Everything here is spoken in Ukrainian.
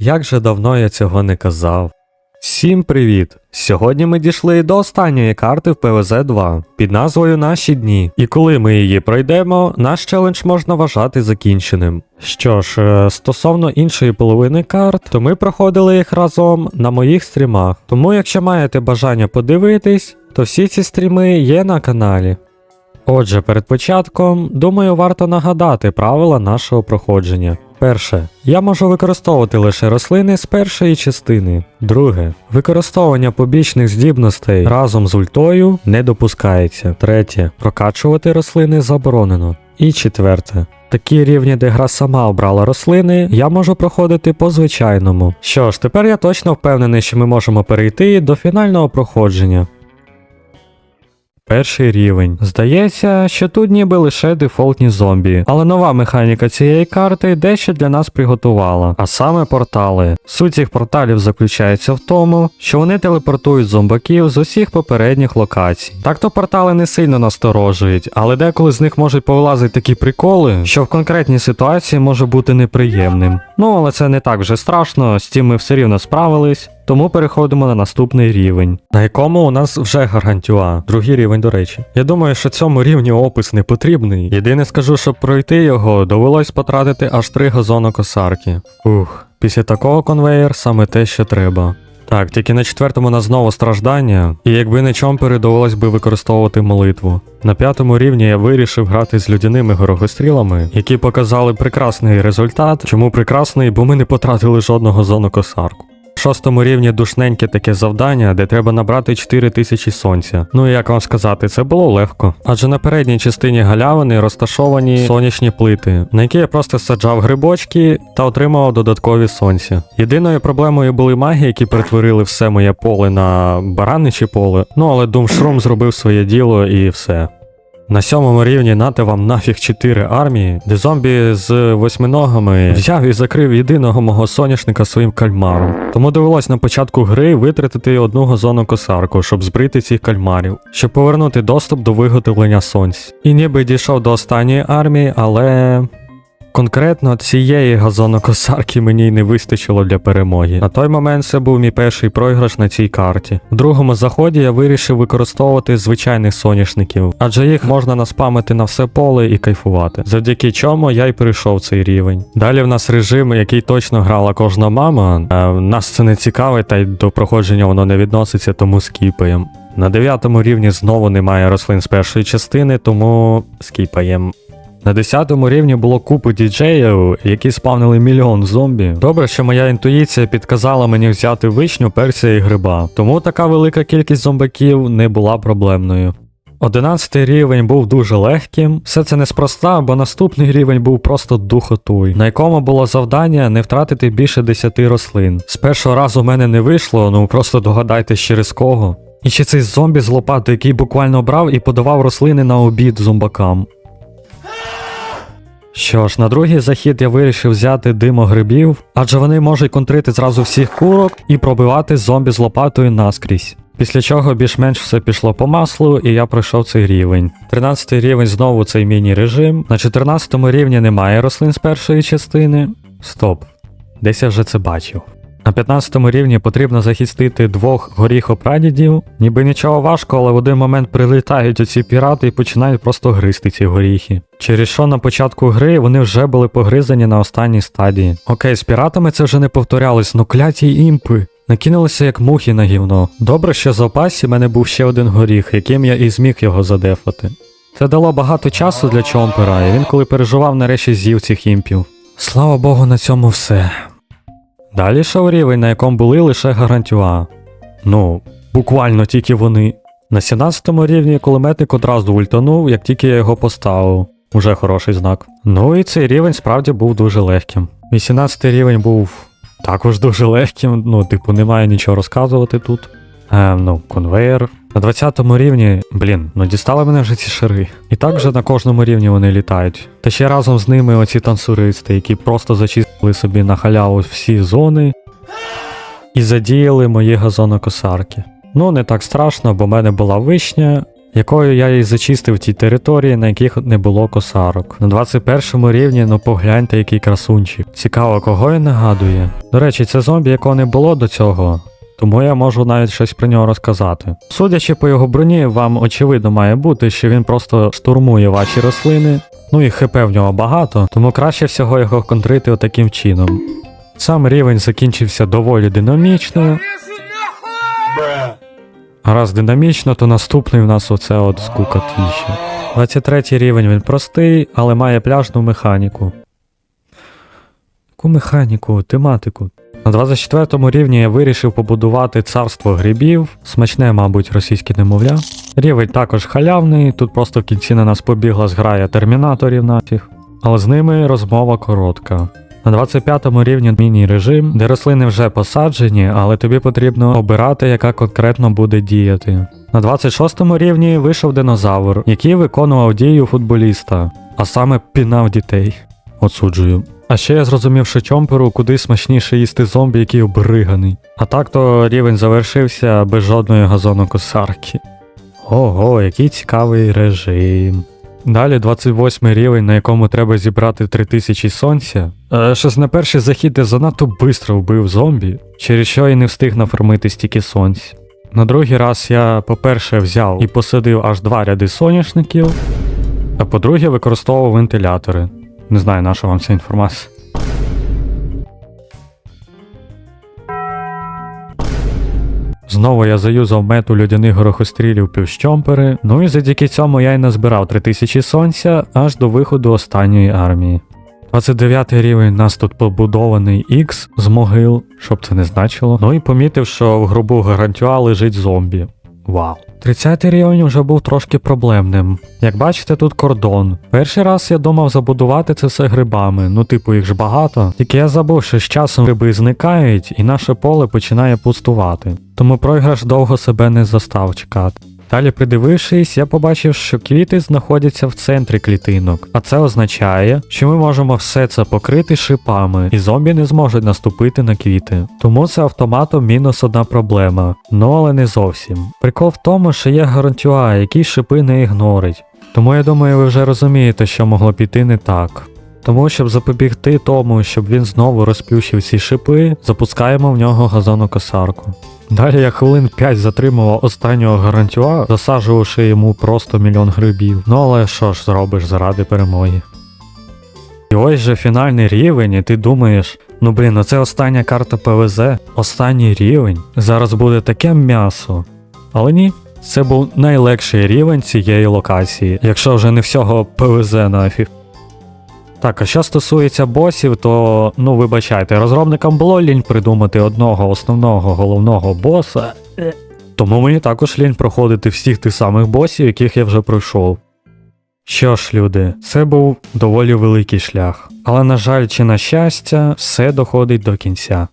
Як же давно я цього не казав. Всім привіт! Сьогодні ми дійшли до останньої карти в ПВЗ 2 під назвою Наші дні. І коли ми її пройдемо, наш челендж можна вважати закінченим. Що ж, е, стосовно іншої половини карт, то ми проходили їх разом на моїх стрімах. Тому, якщо маєте бажання подивитись, то всі ці стріми є на каналі. Отже, перед початком, думаю, варто нагадати правила нашого проходження. Перше. Я можу використовувати лише рослини з першої частини. Друге. Використовування побічних здібностей разом з ультою не допускається. Третє. Прокачувати рослини заборонено. І четверте. Такі рівні, де гра сама обрала рослини, я можу проходити по звичайному. Що ж, тепер я точно впевнений, що ми можемо перейти до фінального проходження. Перший рівень. Здається, що тут ніби лише дефолтні зомбі, але нова механіка цієї карти дещо для нас приготувала, а саме портали. Суть цих порталів заключається в тому, що вони телепортують зомбаків з усіх попередніх локацій. Так-то портали не сильно насторожують, але деколи з них можуть повилазити такі приколи, що в конкретній ситуації може бути неприємним. Ну але це не так вже страшно, з цим ми все рівно справились. Тому переходимо на наступний рівень, на якому у нас вже гаргантюа, другий рівень, до речі. Я думаю, що цьому рівню опис не потрібний. Єдине скажу, щоб пройти його, довелось потратити аж три газонокосарки. Ух, після такого конвеєр саме те, що треба. Так, тільки на четвертому нас знову страждання, і якби не чомпери, довелось би використовувати молитву. На п'ятому рівні я вирішив грати з людяними горогострілами, які показали прекрасний результат. Чому прекрасний? Бо ми не потратили жодного зонокосарку. В шостому рівні душненьке таке завдання, де треба набрати 4000 сонця. Ну і як вам сказати, це було легко. Адже на передній частині галявини розташовані сонячні плити, на які я просто саджав грибочки та отримував додаткові сонця. Єдиною проблемою були маги, які перетворили все моє поле на бараниче поле. Ну але Думшрум зробив своє діло і все. На сьомому рівні нате вам нафіг 4 армії, де зомбі з восьминогами взяв і закрив єдиного мого соняшника своїм кальмаром. Тому довелось на початку гри витратити одну газону косарку, щоб збрити цих кальмарів, щоб повернути доступ до виготовлення сонць. І ніби дійшов до останньої армії, але. Конкретно цієї газонокосарки мені й не вистачило для перемоги. На той момент це був мій перший програш на цій карті. В другому заході я вирішив використовувати звичайних соняшників, адже їх можна наспамити на все поле і кайфувати. Завдяки чому я й прийшов цей рівень. Далі в нас режим, який точно грала кожна мама. Е, нас це не цікавить, та й до проходження воно не відноситься, тому скіпаємо. На дев'ятому рівні знову немає рослин з першої частини, тому скіпаємо. На 10 рівні було купу діджеїв, які спавнили мільйон зомбі. Добре, що моя інтуїція підказала мені взяти вишню, перця і гриба, тому така велика кількість зомбаків не була проблемною. 11 рівень був дуже легким. Все це неспроста, бо наступний рівень був просто духотуй, на якому було завдання не втратити більше 10 рослин. З першого разу в мене не вийшло, ну просто догадайтесь через кого. І ще цей зомбі з лопатою, який буквально брав і подавав рослини на обід зомбакам. Що ж, на другий захід я вирішив взяти димогрибів, адже вони можуть контрити зразу всіх курок і пробивати зомбі з лопатою наскрізь. Після чого більш-менш все пішло по маслу, і я пройшов цей рівень. 13 рівень знову цей міні-режим. На 14 рівні немає рослин з першої частини. Стоп, десь я вже це бачив. На 15 рівні потрібно захистити двох горіхопрадідів. Ніби нічого важкого, але в один момент прилітають оці пірати і починають просто гризти ці горіхи. Через що на початку гри вони вже були погризані на останній стадії. Окей, з піратами це вже не повторялось, ну кляті імпи. Накинулися як мухи на гівно. Добре, що в запасі в мене був ще один горіх, яким я і зміг його задефати. Це дало багато часу для чомпера, і він, коли переживав, нарешті з'їв цих імпів. Слава Богу, на цьому все. Далі йшов рівень, на якому були лише гарантюа. Ну, буквально тільки вони. На 17 рівні кулеметник одразу ультанув, як тільки я його поставив. Уже хороший знак. Ну і цей рівень справді був дуже легким. 18 рівень був також дуже легким, ну, типу, немає нічого розказувати тут. Ем, ну, конвейер. На 20 рівні, блін, ну дістали мене вже ці шари. І так вже на кожному рівні вони літають. Та ще разом з ними оці танцюристи, які просто зачистили собі на халяву всі зони і задіяли мої газонокосарки. Ну, не так страшно, бо в мене була вишня, якою я і зачистив ті території, на яких не було косарок. На 21 рівні, ну погляньте, який красунчик. Цікаво, кого він нагадує. До речі, це зомбі, якого не було до цього. Тому я можу навіть щось про нього розказати. Судячи по його броні, вам очевидно має бути, що він просто штурмує ваші рослини. Ну і хп в нього багато, тому краще всього його контрити отаким чином. Сам рівень закінчився доволі динамічно. Раз динамічно, то наступний в нас оце от скукотіще. 23 рівень він простий, але має пляжну механіку. Яку механіку, тематику? На 24 рівні я вирішив побудувати царство грибів, смачне, мабуть, російське немовля. Рівень також халявний, тут просто в кінці на нас побігла зграя термінаторів нафіг, але з ними розмова коротка. На 25 рівні міні-режим, де рослини вже посаджені, але тобі потрібно обирати, яка конкретно буде діяти. На 26 рівні вийшов динозавр, який виконував дію футболіста, а саме пінав дітей. Отсуджую. А ще я зрозумів, що чомперу куди смачніше їсти зомбі, який обриганий. А так то рівень завершився без жодної газонокосарки. Ого, який цікавий режим. Далі 28 рівень, на якому треба зібрати 3000 сонця. Е, щось на перший захід я занадто бистро вбив зомбі, через що і не встиг нафармити стільки сонць. На другий раз я, по-перше, взяв і посадив аж два ряди соняшників, а по-друге, використовував вентилятори. Не знаю, на що вам ця інформація. Знову я заюзав мету людяних горохострілів плюс чомпери, ну і завдяки цьому я й назбирав 3000 сонця аж до виходу останньої армії. 29 рівень нас тут побудований X з могил, щоб це не значило. Ну і помітив, що в гробу гарантюа лежить зомбі. Вау. 30 рівень вже був трошки проблемним. Як бачите, тут кордон. Перший раз я думав забудувати це все грибами, ну типу їх ж багато. Тільки я забув, що з часом гриби зникають і наше поле починає пустувати. Тому програш довго себе не застав чекати. Далі, придивившись, я побачив, що квіти знаходяться в центрі клітинок, а це означає, що ми можемо все це покрити шипами, і зомбі не зможуть наступити на квіти. Тому це автоматом мінус одна проблема, ну але не зовсім. Прикол в тому, що є гарантюа, який шипи не ігнорить. Тому я думаю, ви вже розумієте, що могло піти не так. Тому, щоб запобігти тому, щоб він знову розплющив ці шипи, запускаємо в нього газонокосарку. Далі я хвилин 5 затримував останнього гарантюа, засаджувавши йому просто мільйон грибів. Ну але що ж зробиш заради перемоги. І ось же фінальний рівень, і ти думаєш, ну блін, ну це остання карта ПВЗ, останній рівень. Зараз буде таке м'ясо. Але ні, це був найлегший рівень цієї локації, якщо вже не всього ПВЗ нафіг. Так, а що стосується босів, то ну вибачайте, розробникам було лінь придумати одного основного головного боса. Е. Тому мені також лінь проходити всіх тих самих босів, яких я вже пройшов. Що ж, люди, це був доволі великий шлях. Але, на жаль, чи на щастя, все доходить до кінця.